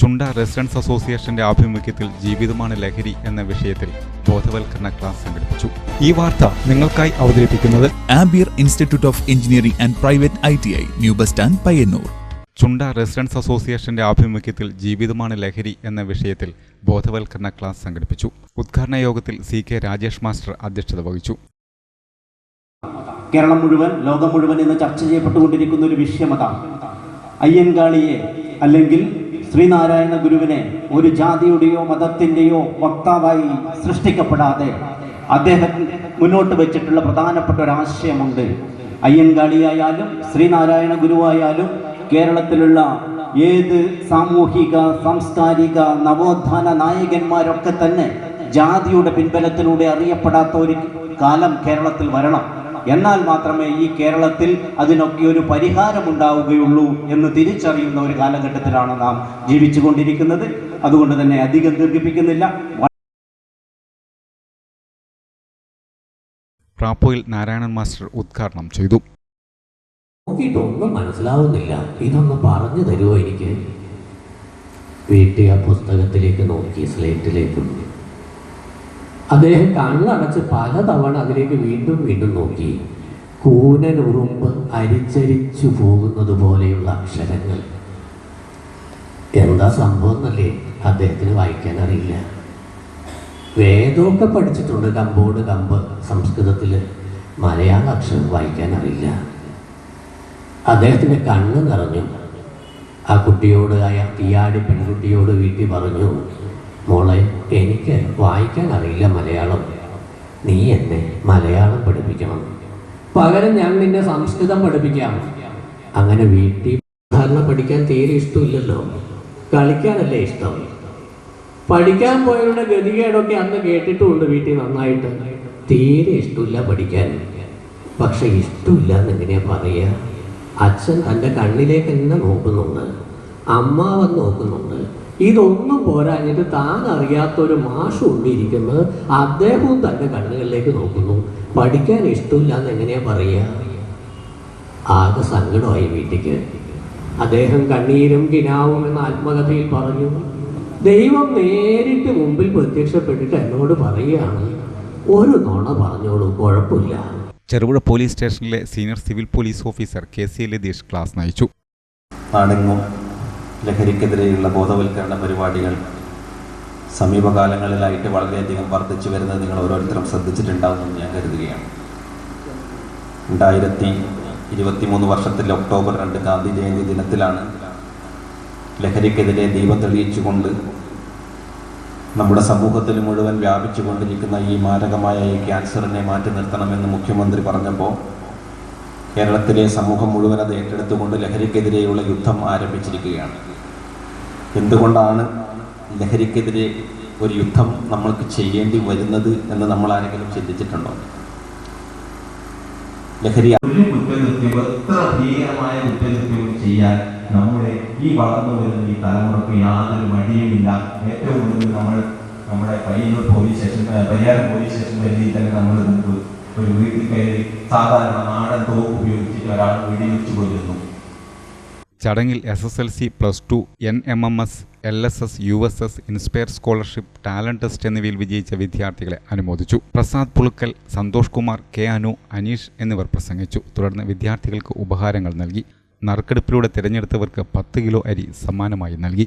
ചുണ്ട residents അസോസിയേഷന്റെ ആഭിമുഖ്യത്തിൽ ജീവിതമാണ് ലഹരി എന്ന വിഷയത്തിൽ ബോധവൽക്കരണ ക്ലാസ് സംഘടിപ്പിച്ചു. ഈ വാർത്ത നിങ്ങൾക്കായി അവതരിപ്പിക്കുന്നത് Ampere Institute of Engineering and Private I T I New Bus Stand Payyanur. Chunda residents അസോസിയേഷന്റെ ആഭിമുഖ്യത്തിൽ ജീവിതമാണ് ലഹരി എന്ന വിഷയത്തിൽ ബോധവൽക്കരണ ക്ലാസ് സംഘടിപ്പിച്ചു. ഉദ്ഘാടന യോഗത്തിൽ സി കെ രാജേഷ് മാസ്റ്റർ അധ്യക്ഷത വഹിച്ചു. കേരളം മുഴുവൻ ലോകം മുഴുവൻ ഇന്ന് ചർച്ച ചെയ്യപ്പെട്ടുകൊണ്ടിരിക്കുന്ന ഒരു വിഷയം അതാണ് അയ്യൻകാളിയെ അല്ലെങ്കിൽ ശ്രീനാരായണ ഗുരുവിനെ ഒരു ജാതിയുടെയോ മതത്തിന്റെയോ വക്താവായി സൃഷ്ടിക്കപ്പെടാതെ അദ്ദേഹം മുന്നോട്ട് വെച്ചിട്ടുള്ള പ്രധാനപ്പെട്ട ഒരു ആശയമുണ്ട്. അയ്യൻകാളിയായാലും ശ്രീനാരായണ ഗുരുവായാലും കേരളത്തിലുള്ള ഏത് സാമൂഹിക സാംസ്കാരിക നവോത്ഥാന നായകന്മാരൊക്കെ തന്നെ ജാതിയുടെ പിൻബലത്തിലൂടെ അറിയപ്പെടാത്ത ഒരു കാലം കേരളത്തിൽ വരണം. എന്നാൽ മാത്രമേ ഈ കേരളത്തിൽ അതിനൊക്കെ ഒരു പരിഹാരമുണ്ടാവുകയുള്ളൂ എന്ന് തിരിച്ചറിയുന്ന ഒരു കാലഘട്ടത്തിലാണ് നാം ജീവിച്ചുകൊണ്ടിരിക്കുന്നത്. അതുകൊണ്ട് തന്നെ അധികം ദീർഘിപ്പിക്കുന്നില്ല. റാപ്പോയിൽ നാരായണൻ മാസ്റ്റർ ഉദ്ഘാടനം ചെയ്തു. നോക്കിയിട്ടൊന്നും മനസ്സിലാവുന്നില്ല. ഇതൊന്ന് പറഞ്ഞു തരുമോ എനിക്ക്? വീട്ടിൽ ആ പുസ്തകത്തിലേക്ക് നോക്കി സ്ലേറ്റിലേക്ക് അദ്ദേഹം കണ്ണടച്ച് പലതവണ അതിലേക്ക് വീണ്ടും വീണ്ടും നോക്കി. കൂനൻ ഉറുമ്പ് അരിച്ചരിച്ചു പോകുന്നത് പോലെയുള്ള അക്ഷരങ്ങൾ. എന്താ സംഭവം എന്നല്ലേ അദ്ദേഹത്തിന് വായിക്കാൻ അറിയില്ല. വേദമൊക്കെ പഠിച്ചിട്ടുണ്ട് കമ്പോട് കമ്പ് സംസ്കൃതത്തിൽ മലയാള അക്ഷരം വായിക്കാൻ അറിയില്ല. അദ്ദേഹത്തിന്റെ കണ്ണ് നിറഞ്ഞു. ആ കുട്ടിയോട് ആ തീയാടി പെൺകുട്ടിയോട് വീട്ടിൽ പറഞ്ഞു മോളെ എനിക്ക് വായിക്കാൻ അറിയില്ല മലയാളം. നീ എന്നെ മലയാളം പഠിപ്പിക്കണം. പകരം ഞാൻ നിന്നെ സംസ്കൃതം പഠിപ്പിക്കാം. അങ്ങനെ വീട്ടിൽ സാധാരണ പഠിക്കാൻ തീരെ ഇഷ്ടമില്ലല്ലോ. കളിക്കാനല്ലേ ഇഷ്ടം? പഠിക്കാൻ പോയവരുടെ ഗതികേടൊക്കെ അന്ന് കേട്ടിട്ടുമുണ്ട് വീട്ടിൽ നന്നായിട്ട്. തീരെ ഇഷ്ടമില്ല പഠിക്കാൻ. പക്ഷെ ഇഷ്ടമില്ല എന്നെങ്ങനെയാ പറയുക അച്ഛൻ തന്റെ കണ്ണിലേക്ക് തന്നെ നോക്കുന്നുണ്ട്. അമ്മാവൻ നോക്കുന്നുണ്ട്. ഇതൊന്നും പോരാഞ്ഞിട്ട് താൻ അറിയാത്തൊരു മാഷ് ഉണ്ടിരിക്കുന്നത് അദ്ദേഹവും തന്റെ കണ്ണുകളിലേക്ക് നോക്കുന്നു. പഠിക്കാൻ ഇഷ്ടമില്ല എന്ന് എങ്ങനെയാ പറയുക? ആകെ സങ്കടമായി വീട്ടിക്ക്. അദ്ദേഹം കണ്ണീരും കിനാവും എന്ന ആത്മകഥയിൽ പറഞ്ഞു. ദൈവം നേരിട്ട് മുമ്പിൽ പ്രത്യക്ഷപ്പെട്ടിട്ട് എന്നോട് പറയുകയാണ്. ഒരു നുണ പറഞ്ഞോളൂ കുഴപ്പമില്ല. ചെറുപുഴ പോലീസ് സ്റ്റേഷനിലെ senior civil police officer K C Latheesh class നയിച്ചു. ലഹരിക്കെതിരെയുള്ള ബോധവൽക്കരണ പരിപാടികൾ സമീപകാലങ്ങളിലായിട്ട് വളരെയധികം വർദ്ധിച്ചു വരുന്നത് നിങ്ങൾ ഓരോരുത്തരും ശ്രദ്ധിച്ചിട്ടുണ്ടാവുമെന്ന് ഞാൻ കരുതുകയാണ്. രണ്ടായിരത്തി ഇരുപത്തിമൂന്ന് വർഷത്തിൽ ഒക്ടോബർ രണ്ട് ഗാന്ധി ജയന്തി ദിനത്തിലാണ് ലഹരിക്കെതിരെ ദീപം തെളിയിച്ചുകൊണ്ട് നമ്മുടെ സമൂഹത്തിൽ മുഴുവൻ വ്യാപിച്ചു കൊണ്ടിരിക്കുന്ന ഈ മാരകമായ ഈ ക്യാൻസറിനെ മാറ്റി നിർത്തണമെന്ന് മുഖ്യമന്ത്രി പറഞ്ഞപ്പോൾ കേരളത്തിലെ സമൂഹം മുഴുവൻ അത് ഏറ്റെടുത്തുകൊണ്ട് ലഹരിക്കെതിരെയുള്ള യുദ്ധം ആരംഭിച്ചിരിക്കുകയാണ്. എന്തുകൊണ്ടാണ് ലഹരിക്കെതിരെ ഒരു യുദ്ധം നമ്മൾക്ക് ചെയ്യേണ്ടി വരുന്നത് എന്ന് നമ്മൾ ആരെങ്കിലും ചിന്തിച്ചിട്ടുണ്ടോ? ലഹരി നമ്മുടെ ഈ വളർന്നു വരുന്ന ഈ തലമുറയ്ക്ക് യാതൊരു മടിയുമില്ല ഏറ്റവും കൂടുതൽ നമ്മൾ നമ്മുടെ Payyanur police station Pariyaram police station പരിധിയിൽ തന്നെ നമ്മൾ ഒരു വീട്ടിൽ കയറി സാധാരണ നാടൻ തോക്ക് ഉപയോഗിച്ചിട്ട് ഒരാൾ വെടിവെച്ചു കൊല്ലുന്നു. ചടങ്ങിൽ S S L C plus two N M M S L S S U S S inspire scholarship talent test എന്നിവയിൽ വിജയിച്ച വിദ്യാർത്ഥികളെ അനുമോദിച്ചു. പ്രസാദ് പുളുക്കൽ സന്തോഷ് കുമാർ കെ അനു അനീഷ് എന്നിവർ പ്രസംഗിച്ചു. തുടർന്ന് വിദ്യാർത്ഥികൾക്ക് ഉപഹാരങ്ങൾ നൽകി. നറുക്കെടുപ്പിലൂടെ തിരഞ്ഞെടുത്തവർക്ക് പത്ത് കിലോ അരി സമ്മാനമായി നൽകി.